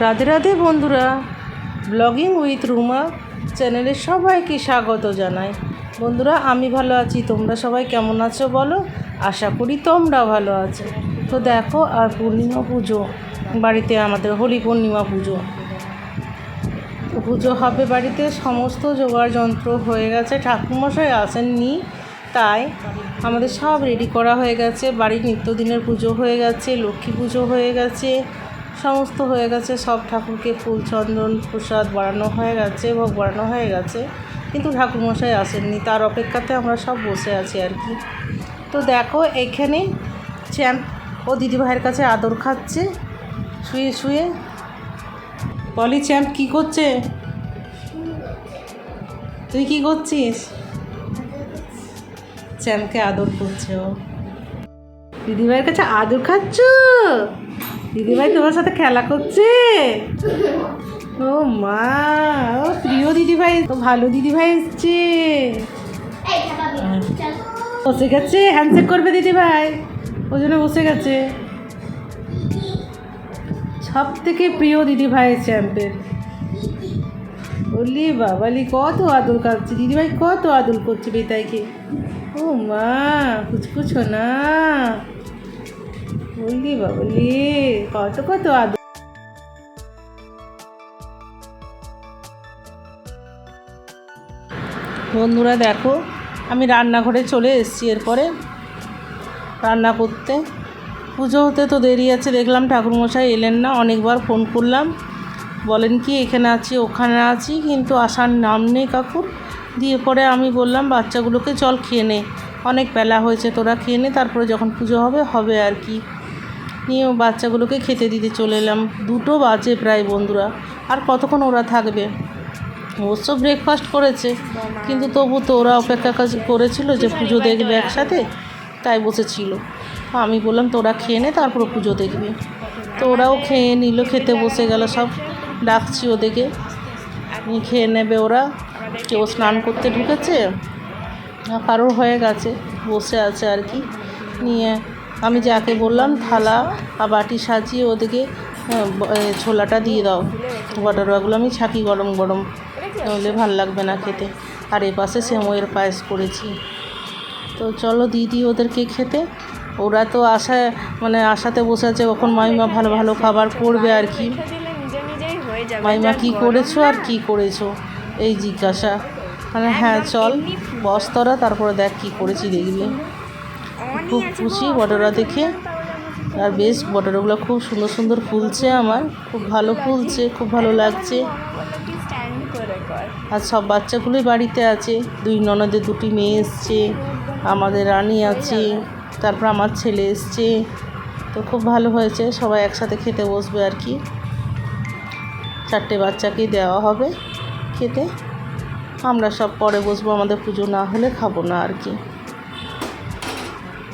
রাধে রাধে বন্ধুরা blogging with Ruma চ্যানেলে সবাইকে স্বাগত জানাই। বন্ধুরা, আমি ভালো আছি, তোমরা সবাই কেমন আছো বলো? আশা করি তোমরা ভালো আছো। তো দেখো, আর পূর্ণিমা পুজো, বাড়িতে আমাদের হোলি পূর্ণিমা পুজো। পুজো হবে বাড়িতে, সমস্ত জোগাড় যন্ত্র হয়ে গেছে, ঠাকুরমশাই আসেননি, তাই আমাদের সব রেডি করা হয়ে গেছে। বাড়ির নিত্যদিনের পুজো হয়ে গেছে, লক্ষ্মী পুজো হয়ে গেছে। সমস্ত হয়ে গেছে, সব ঠাকুরকে ফুল, চন্দন, প্রসাদ বাড়ানো হয়ে গেছে, ভোগ বাড়ানো হয়ে গেছে, কিন্তু ঠাকুরমশাই আসেননি, তার অপেক্ষাতে আমরা সব বসে আছি আর কি। তো দেখো, এখানে চ্যাম্প, ও দিদিভাইয়ের কাছে আদর খাচ্ছে, শুয়ে শুয়ে। পলি চ্যাম্প, কী করছে? তুই কি করছিস? চ্যাম্পকে আদর করছে ও। দিদিভাইয়ের কাছে আদর খাচ্ছ? দিদিভাই তোমার সাথে খেলা করছে? ও মা, ও প্রিয় দিদিভাই তো ভালো দিদিভাই এসছে। বসে গেছে হ্যান্ডশেক করবে দিদিভাই। ওই জন্য বসে গেছে। সব থেকে প্রিয় দিদিভাই চ্যাম্পের বললি বাবালি, কত আদর কাটছে। দিদিভাই কত আদর করছে বেতাইকে। ও মা কুচকুছো না। বললি বাবালি, কত কত আদর। বন্ধুরা দেখো, আমি রান্নাঘরে চলে এসেছি এরপরে রান্না করতে। পুজো হতে তো দেরি আছে, দেখলাম ঠাকুরমশাই এলেন না, অনেকবার ফোন করলাম। বলেন কি, এখানে আছি, ওখানে আছি, কিন্তু আসার নাম নেই কাকুর। দিয়ে পরে আমি বললাম, বাচ্চাগুলোকে চল খেয়ে নে। অনেক বেলা হয়েছে, তোরা খেয়ে নে, তারপরে যখন পুজো হবে হবে আর কি। নিয়ে বাচ্চাগুলোকে খেতে দিতে চলে এলাম। দুটো বাজে প্রায় বন্ধুরা। আর কতক্ষণ ওরা থাকবে? অবশ্য ব্রেকফাস্ট করেছে। কিন্তু তবু তো ওরা অপেক্ষা করেছিল যে পুজো দেখবে একসাথে, তাই বসেছিল। আমি বললাম, তোরা খেয়ে নে, তারপর পুজো দেখবে। তো ওরাও খেয়ে নিল, খেতে বসে গেল সব। ডাকছি ওদেরকে। খেয়ে নেবে ওরা। কেউ স্নান করতে ঢুকেছে। কারোর হয়ে গেছে, বসে আছে আর কি। নিয়ে আমি যাকে বললাম থালা আর বাটি সাজিয়ে ওদেরকে আহ, ছোলাটা দিয়ে দাও। বটারগুলো আমি ছাকি গরম গরম নইলে ভালো লাগবে না খেতে। আর এ পাশে সেময়ের পায়েস করেছি। তো চলো দিদি ওদেরকে খেতে। ওরা তো আশায় মানে আশাতে বসে আছে কখন মাইমা ভালো ভালো খাবার করবে আর কি। হয়ে মাইমা কি করেছ আর। কি করেছ? এই জিজ্ঞাসা। মানে হ্যাঁ চল বস তোরা তারপরে দেখ কি করেছি দেখবি। খুব খুশি বটরা দেখে। আর বেশ, বটরগুলো খুব সুন্দর সুন্দর ফুলছে আমার। খুব ভালো ফুলছে, খুব ভালো লাগছে। আর সব বাচ্চাগুলোই বাড়িতে আছে। দুই ননদে, দুটি মেয়ে এসছে, আমাদের রানী আছে, তারপর আমার ছেলে এসছে। তো খুব ভালো হয়েছে, সবাই একসাথে খেতে বসবে আর কি। চারটে বাচ্চাকেই দেওয়া হবে খেতে। আমরা সব পরে বসবো, আমাদের পুজো না হলে খাব না আর কি।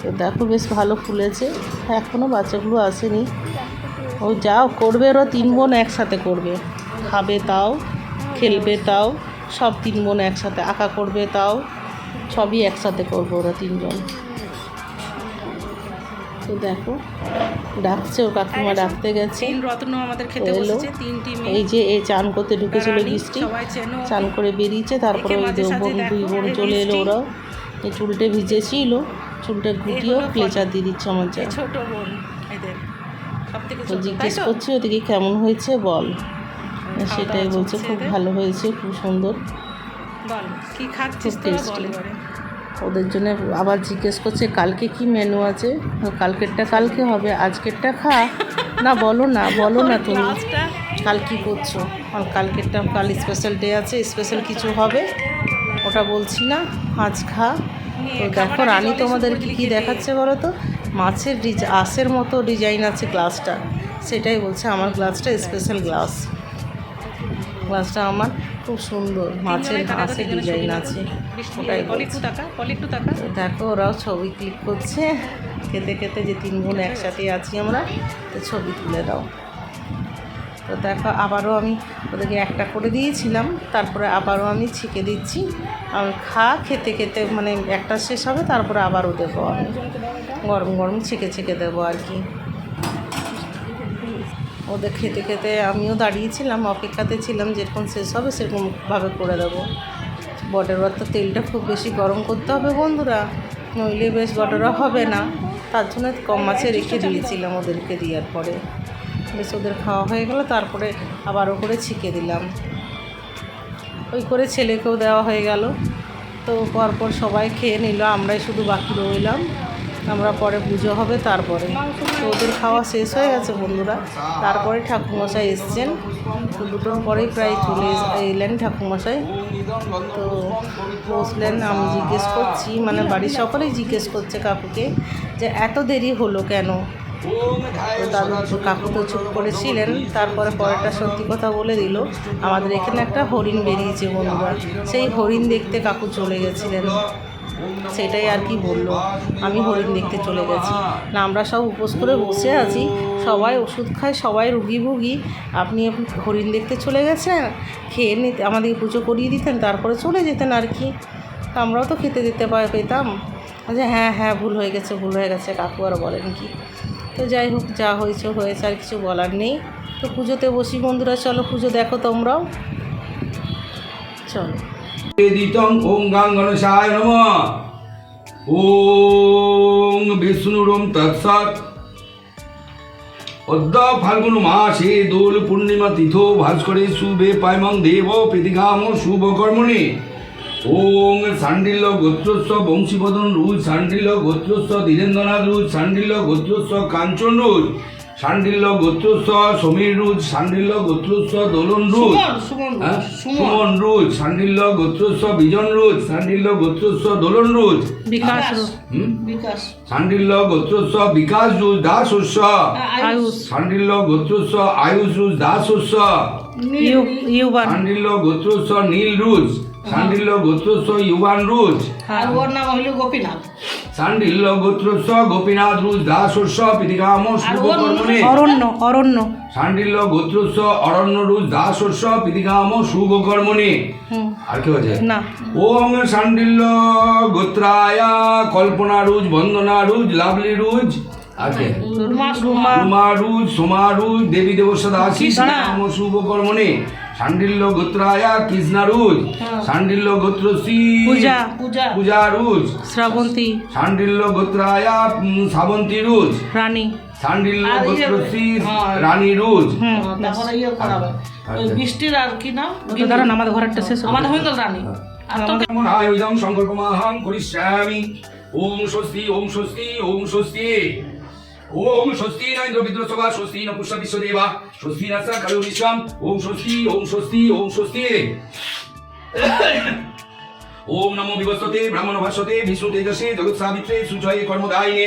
তো দেখো বেশ ভালো ফুলেছে। এখনও বাচ্চাগুলো আসেনি। ও যাও করবে ওরা তিন বোন একসাথে করবে। খাবে তাও খেলবে তাও সব তিন বোন একসাথে আঁকা করবে তাও সবই একসাথে করবে ওরা তিনজন তো দেখো ডাকছে ও কাকিমা ডাকতে গেছে। রত্ন আমাদের খেতে এলো। বসেছে তিনটি এই যে এই চান করতে ঢুকেছিল বৃষ্টি। চেনো। করে বেরিয়েছে তারপরে ওই দুই বোন চলে এলো ওরাও। এই চুলটা ভিজেছিল। চুলটা গুটিয়েও হলো ক্লেচার দিয়ে দিচ্ছে আমার যা ছোট বোন এদের। তো জিজ্ঞেস করছি ওদিকে কেমন হয়েছে? বল। সেটাই বলছে খুব ভালো হয়েছে খুব সুন্দর। বল কি খাচ্ছিস ওদের জন্য আবার জিজ্ঞেস করছে কালকে কি মেনু আছে? কালকেরটা কালকে হবে আজকেরটা খা। না বলো না বলো না তুমি। কাল কি করছ? আর কালকেরটা কাল স্পেশাল ডে আছে স্পেশাল কিছু হবে? ওটা বলছি না আজ খা। তো দেখো রানী তোমাদের কি কী দেখাচ্ছে বলো তো? মাছের ডিজ আঁশের মতো ডিজাইন আছে গ্লাসটা। সেটাই বলছে আমার গ্লাসটা স্পেশাল গ্লাস। গ্লাসটা আমার খুব সুন্দর মাছের আঁশের ডিজাইন আছে। ওটাই দেখো ওরাও ছবি ক্লিক করছে। খেতে খেতে যে তিন বোন একসাথে আছি আমরা তো ছবি তুলে দাও। তো দেখো, আবারও আমি ওদেরকে একটা করে দিয়েছিলাম, তারপরে আবারও আমি ছিকে দিচ্ছি। আমি খা, খেতে খেতে মানে একটা শেষ হবে, তারপরে আবারও দেবো আমি। গরম গরম ছেঁকে ছেঁকে দেবো আর কি। ওদের খেতে খেতে আমিও দাঁড়িয়েছিলাম, অপেক্ষাতে ছিলাম যেরকম শেষ হবে, সেরকমভাবে করে দেবো। বটের তো তেলটা খুব বেশি গরম করতে হবে বন্ধুরা, নইলে বেশ বটরা হবে না। তার জন্য কম মাছে রেখে দিয়েছিলাম ওদেরকে দেওয়ার পরে। বেশ ওদের খাওয়া হয়ে গেলো, তারপরে আবারও করে ছিকে দিলাম। ওই করে ছেলেকেও দেওয়া হয়ে গেল। তো পরপর সবাই খেয়ে নিল, আমরাই শুধু বাকি রইলাম। আমরা পরে পুজো হবে তারপরে। তো ওদের খাওয়া শেষ হয়ে গেছে বন্ধুরা। তারপরে ঠাকুরমশাই এসছেন। তো দুটোর পরেই প্রায় চলে এলেন ঠাকুরমশাই। তো বসলেন, আমি জিজ্ঞেস করছি মানে বাড়ির সকলেই জিজ্ঞেস করছে কাকুকে যে এত দেরি হলো কেন? তো কাকু তো চুপ করেছিলেন, তারপরে পরেরটা সত্যি কথা বলে দিল, আমাদের এখানে একটা হরিণ বেরিয়েছে বন্ধুরা। সেই হরিণ দেখতে কাকু চলে গেছিলেন। সেটাই আর কি বলল, আমি হরিণ দেখতে চলে গেছি। না, আমরা সব উপোস করে বসে আছি, সবাই ওষুধ খায়, সবাই রুগী ভুগি। আপনি হরিণ দেখতে চলে গেছেন, খেয়ে নিতে, আমাদেরকে পুজো করিয়ে দিতেন, তারপরে চলে যেতেন আর কি। আমরাও তো খেতে পা- পেতাম। যে হ্যাঁ হ্যাঁ ভুল হয়ে গেছে, ভুল হয়ে গেছে, কাকু আর বলেন কি। তো যাই হোক, যা হয়েছে হয়েছে, আর কিছু বলার নেই। তো পুজোতে বসি বন্ধুরা, চলো পুজো দেখো তোমরাও। চলো। নিবেদিতং ওং গাং গণেশায় নম। ওং বিষ্ণুরম তৎসৎ। অদ্য ফাল্গুন মাসে দোল পূর্ণিমা তিথো ভাস্করে শুভে পাইমং দেব প্রীতিকাম শুভ কর্মণি। ওং সান্ডিল্য গোত্রস্ব বংশীবদন রুজ সান্ডিল্য গোত্রস্ব ধীরেন্দ্রনাথ রুজ সান্ডিল্য গোত্রস্ব কাঞ্চন রুজ সান্ডিল্য গোত্রস্ব সমীর রুজ সান্ডিল্য গোত্রস্ব দোলন রুজ হ্যাঁ? সুমন রুজ সান্ডিল্য গোত্রস্ব বিজন রুজ সান্ডিল্য গোত্রস্ব দোলন রুজ বিকাশ হুম? বিকাশ সান্ডিল্য গোত্রস্ব বিকাশ রুজ দাস আয়ুষ সান্ডিল্য গোত্রস্ব আয়ুষ রুজ দাস ইউবান সান্ডিল্য গোত্রস্ব নীল রুজ সান্ডিল্য গোত্রস্ব ইউবান রুজ। আর ওর নাম হইল গোপীনাথ। সান্ডিল্য গোত্রস্ব গোপীনাথ রুজ দাস শস্য পিতিকাম শুভ কর্মণে। অরণ্য অরণ্য। সান্ডিল্য গোত্রস্ব অরণ্য রুজ দাস শস্য পিতিকাম শুভ কর্মণে। হুম। আর কি হচ্ছে না। ওং সান্ডিল্য গোত্রায়া কল্পনা রুজ বন্দনা রুজ লাভলি রুজ। আছে রুমা রুজ সোমা রুজ দেবী দেবসদা কৃষ্ণ শুভ কর্মণে। সান্ডিল্য গোত্রায়া কৃষ্ণা রুজ সান্ডিল্য গোত্রশ্রী পূজা। পূজা। পূজা রুজ শ্রাবন্তী। সান্ডিল্য গোত্রায়া শ্রাবন্তী রুজ রানী। সান্ডিল্য গোত্রশ্রী রানী রুজ। তারপরে ইয়ে করাবে আচ্ছা। বৃষ্টির আর কি নাম? দাঁড়ান আমাদের ঘরেরটা শেষ আমাদের হয়ে গেল রানী। করিষ্যামি। ওম স্বস্তি ওম স্বস্তি ওম স্বস্তি। ওম স্বস্তি ন ইন্দ্র বিদ্রসভা স্বস্তি ন পুষ্য বিশ্বদেবা, স্বস্তি ন সা কালো বিশ্বম ওম স্বস্তি ওম স্বস্তি ওম স্বস্তি। ওম নমো বিবস্বতে ব্রাহ্মণ ভাষ্যতে, বিষ্ণু তেজসে, জগৎ সাবিত্রে, সুজয়ে কর্মদায়িনে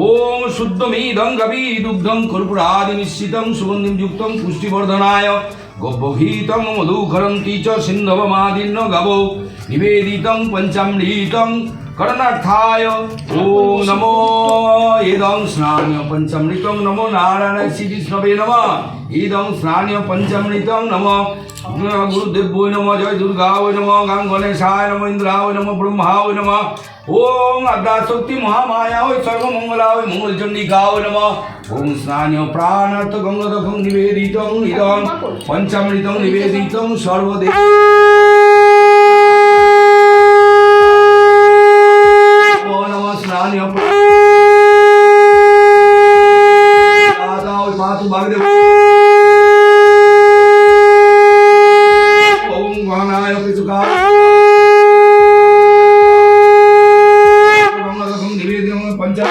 ওম শুদ্ধমিদং গবি দুগ্ধং কর্পূরাদি মিশ্রিতং সুগন্ধিম যুক্তং পুষ্টিবর্ধনায় গব্যঘীতং মধুকরন্তি চ সিন্ধবমাদীর্ণ গব নিবেদিতং পঞ্চামৃতং করণার্থায়। ওম নমো ইদং স্নান্য পঞ্চামৃতং নমো। নারায়ণ শ্রী বিষ্ণবে নম। ইদং স্নান্য পঞ্চামৃতং নম। গুরুদেব্যৈ নম জয় দুর্গায় নম গাং গণেশায় নম ইন্দ্রায় নম ব্রহ্মায় নম ওম আদ্যা শক্তি মহামায়া ওই সর্বমঙ্গলা ওই ওই পঞ্চামৃতং নিবেদিতং সর্বদে ও নম স্নানীয় দাদা ওই মাতু বাগদেব ওম গহনায় পিতুকা গঙ্গদখং নিবেদিতং পঞ্চা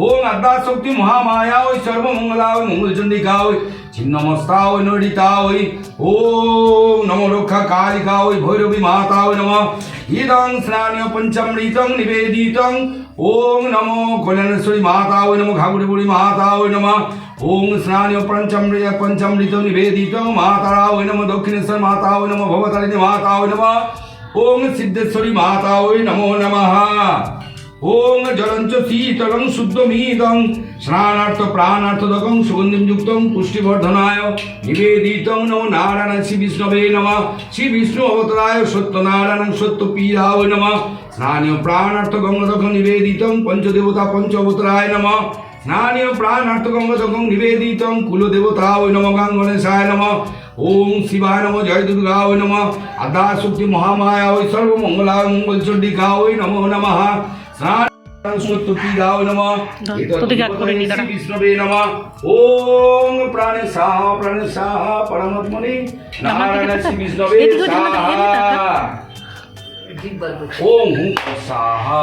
ওম আদ্যা শক্তি মহামায়া ওই সর্বমঙ্গলা ওই মঙ্গলচন্ডিকা ওই ছিন্নমস্তা ওই নডিতা ওই ওম নম রক্ষা কালিকা ওই ভৈরবী মাতা ওই নম ইদং স্নানীয় পঞ্চমৃতং নিবেদিতং ওং নমো কল্যাণেশ্বরী মাতা ওই নমো ঘাগুড়ি বুড়ি মাতা ওই নমঃ ওং স্নানীয় পঞ্চমৃত পঞ্চমৃত নিবেদিত মাতারা ওই নমো দক্ষিণেশ্বর মাতা ওই নমো ভবতারিণী মাতা ওই নমঃ ওং সিদ্ধেশ্বরী মাতা ওই নমো নমঃ ওং জলঞ্চ শীতলং শুদ্ধমিদং স্নানার্থ প্রাণার্থদকং সুগন্ধিম যুক্তং পুষ্টিবর্ধনায় নিবেদিতং নমো নারায়ণ শ্রী বিষ্ণবে নমঃ। শ্রী বিষ্ণু অবতরায় সত্যনারায়ণ সত্যপীরায় নমঃ। স্নানীয় প্রাণার্থ গঙ্গদকং নিবেদিতং পঞ্চদেবতা পঞ্চ অবতরায় নমঃ। স্নানীয় প্রাণার্থ গঙ্গদকং নিবেদিতং কুলদেবতা ওই নম। গাঙ্গণেশায় নম। ওম শিবায় নম। জয় দুর্গা ওই নম। আদা শক্তি মহামায়া ওই সর্বমঙ্গলা মঙ্গলচণ্ডিকা ওই নমো নমঃ। স্নান সত্যপীরা ওই নম তোদিকে এক করে বিষ্ণবে নম। ওম প্রাণে সাহা প্রাণে সাহা পরমাত্মনে নারায়ণ শ্রী বিষ্ণবে। সাহা। ওম হুম সাহা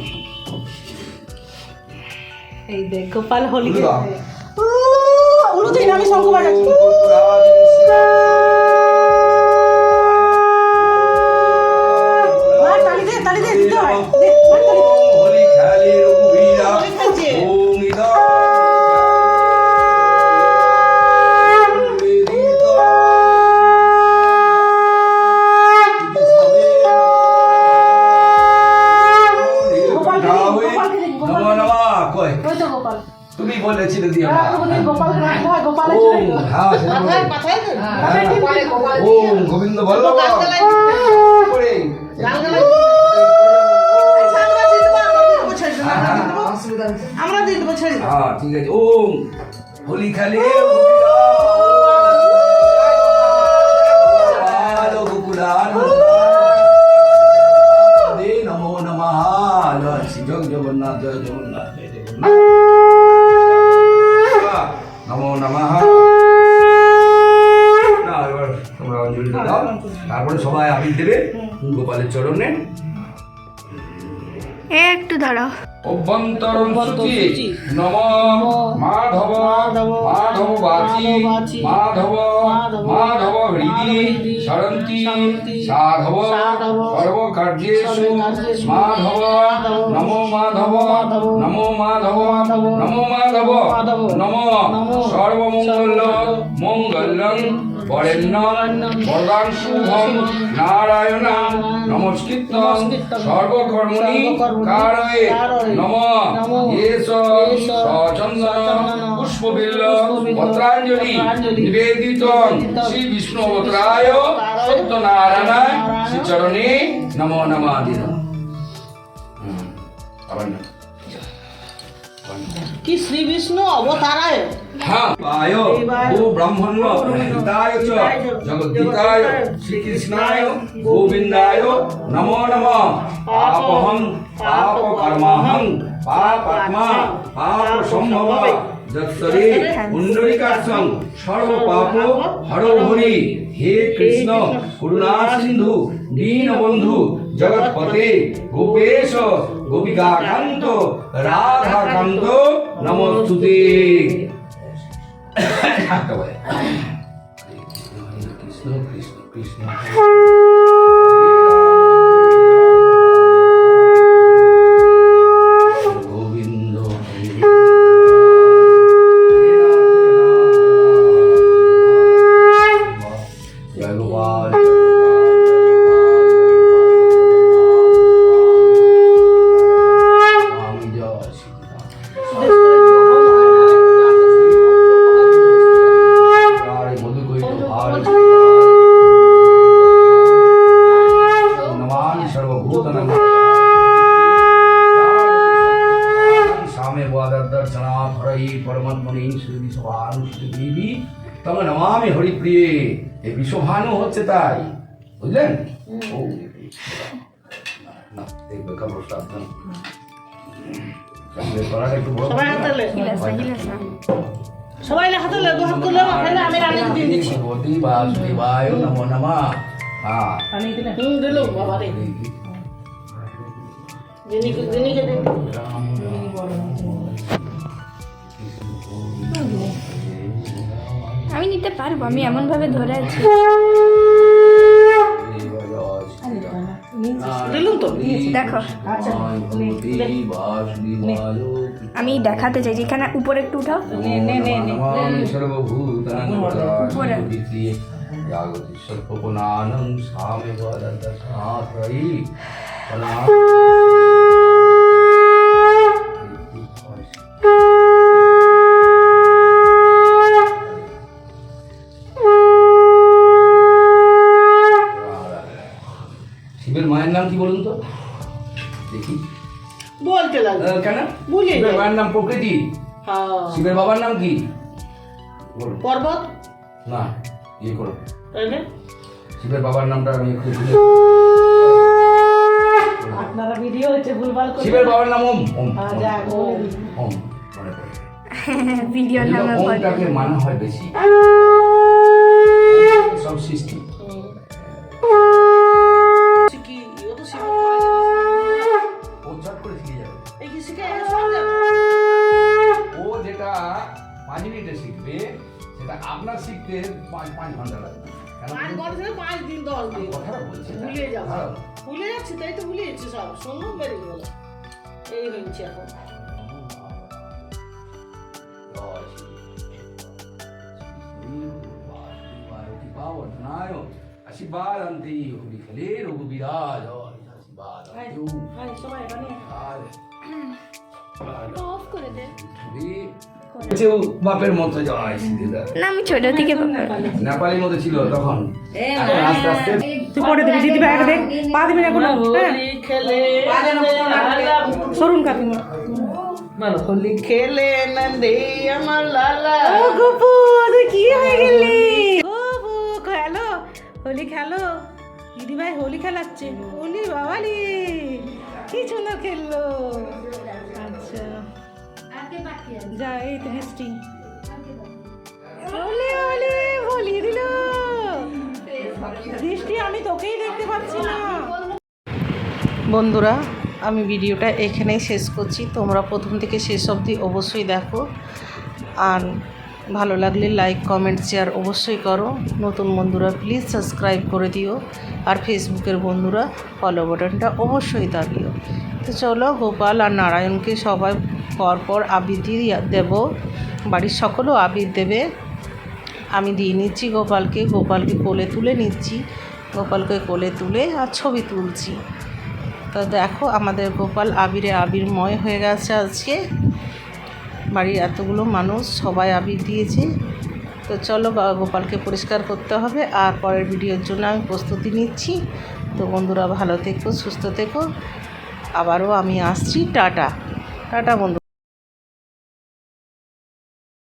এই দেখ গোপাল হোলি উলুদা। উলু দিন ছেড়ে দেবো হ্যাঁ ঠিক আছে। ওম হোলি খেলে নমো নমঃ। জয় জগন্নাথ জয় জগন্নাথ জয় জগন্নাথ। নমো নমঃ। তোমরা অঞ্জলি দাও। তারপরে সবাই আবির দেবে গোপালের চরণে। দাঁড়াও। সূচি। নম মাধব মাধব বাচি মাধব মাধব হৃদি। সরন্তি সাধব। সর্বকার্যেষু। মাধব। নমো মাধব। নমো মাধব। নমো মাধব। নম। সর্বমঙ্গল। মঙ্গলং বরেণ্য বরদান শুভম নারায়ণ নমস্কৃত সর্বকর্মণি কারয়ে নম। এস সচন্দন পুষ্পবিল্ল পত্রাঞ্জলি নিবেদিত শ্রী বিষ্ণু অবতরায় সত্যনারায়ণ শ্রী নমো নমাদিন কি শ্রী বিষ্ণু অবতারায়? পাপহং পাপ কর্মাহং পাপাত্মা যৎসরে পুণ্ডরিকাক্ষং সর্ব হর হে কৃষ্ণ করুণা সিন্ধু জগৎপতে গোপেশ, গোপিকাকান্ত, রাধাকান্ত, নমস্তুতে। থাকতে পারে কৃষ্ণ কৃষ্ণ হচ্ছে তাই বুঝলেন? সবাই হাতে হাতে হাত করলে আমি রানী দিয়ে দিচ্ছি। নমো নমঃ। হ্যাঁ। দিলে বাবা রে। আমি নিতে পারব আমি এমন ভাবে ধরে আছি দিলুম তো দেখো আমি দেখাতে চাই যেখানে উপরে একটু উঠাও। উপরে। আহ, কেন? ভুলিয়ে শিবের। মায়ের নাম প্রকৃতি। হ্যাঁ। শিবের বাবার নাম কি? পর্বত? না ইয়ে করো। তাইলে শিবের বাবার নামটা আমি একটু ভুলে আপনারা ভিডিও হচ্ছে ভুলভাল করে শিবের বাবার নাম ওম ওম হ্যাঁ। ওম এগুলো নামে ওমটাকে মানা হয় বেশি। সব সৃষ্টি। ভুলে যাচ্ছি তাই তো ভুলে যাচ্ছি সব। শোনো বেরিয়ে গেল। এই হয়েছে এখন। আশীর্বাদ বাপের মতো না আমি ছোট থেকে নেপালি মতো ছিল তখন। এখন আস্তে আস্তে তুই পরে দিবি দিদি ভাই দেখ। পা দিবি না কোনো হ্যাঁ। সরুন কাকিমা হোলি খেলে নন্দে আমার লালা। ও গপু তুই কি হয়ে গেলি? গপু খেলো হোলি খেলো। দিদি ভাই হোলি খেলাচ্ছে হোলি বাবালি। কি সুন্দর খেললো? যা এই তো হোলি ভুলিয়ে দিল। দৃষ্টি আমি তোকেই দেখতে পাচ্ছি না। বন্ধুরা আমি ভিডিওটা এখানেই শেষ করছি। তোমরা প্রথম থেকে শেষ অবধি অবশ্যই দেখো। আর ভালো লাগলে লাইক কমেন্ট শেয়ার অবশ্যই করো। নতুন বন্ধুরা প্লিজ সাবস্ক্রাইব করে দিও। আর ফেসবুকের বন্ধুরা ফলো বাটনটা অবশ্যই দাবিও। তো চলো গোপাল আর নারায়ণকে সবাই পরপর আবির দিয়ে দেবো। বাড়ির সকলেও আবির দেবে। আমি দিয়ে নিচ্ছি গোপালকে। গোপালকে কোলে তুলে নিচ্ছি। গোপালকে কোলে তুলে আর ছবি তুলছি। তো দেখো আমাদের গোপাল আবিরে আবিরময় হয়ে গেছে আজকে। বাড়ির এতগুলো মানুষ সবাই আবির দিয়েছে। তো চলো গোপালকে পরিষ্কার করতে হবে। আর পরের ভিডিওর জন্য আমি প্রস্তুতি নিচ্ছি। তো বন্ধুরা ভালো থেকো, সুস্থ থেকো। আবারও আমি আসছি। টাটা। টাটা বন্ধু